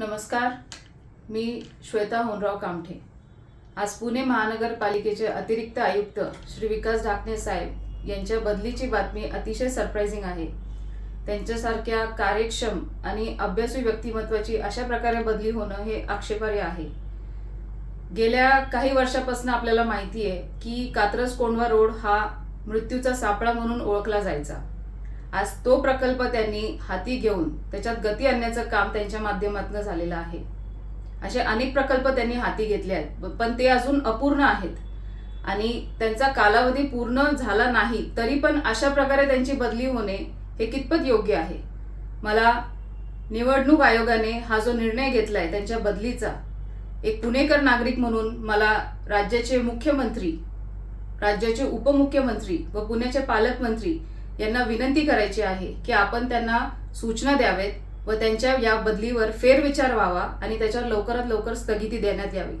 नमस्कार मी श्वेता होनराव कामठे. आज पुणे महानगरपालिकेचे अतिरिक्त आयुक्त श्री विकास ढाकणे साहेब यांच्या बदलीची बातमी अतिशय सरप्राईझिंग आहे. त्यांच्यासारख्या कार्यक्षम आणि अभ्यासू व्यक्तिमत्वाची अशा प्रकारे बदली होणं हे आक्षेपार्ह आहे. गेल्या काही वर्षापासून आपल्याला माहिती आहे की कात्रज कोंढवा रोड हा मृत्यूचा सापळा म्हणून ओळखला जायचा. आज तो प्रकल्प त्यांनी हाती घेऊन त्याच्यात गती आणण्याचं काम त्यांच्या माध्यमातून झालेलं आहे. असे अनेक प्रकल्प त्यांनी हाती घेतले आहेत. पण ते अजून अपूर्ण आहेत. आणि त्यांचा कालावधी पूर्ण झाला नाही तरी पण अशा प्रकारे त्यांची बदली होणे हे कितपत योग्य आहे? मला निवडणूक आयोगाने हा जो निर्णय घेतला आहे त्यांच्या बदलीचा एक पुणेकर नागरिक म्हणून मला राज्याचे मुख्यमंत्री राज्याचे उपमुख्यमंत्री व पुण्याचे पालकमंत्री यांना विनंती करायची आहे की आपण त्यांना सूचना द्यावेत व त्यांच्या या बदलीवर फेरविचार व्हावा आणि त्याच्यावर लवकरात लवकर स्थगिती देण्यात यावी.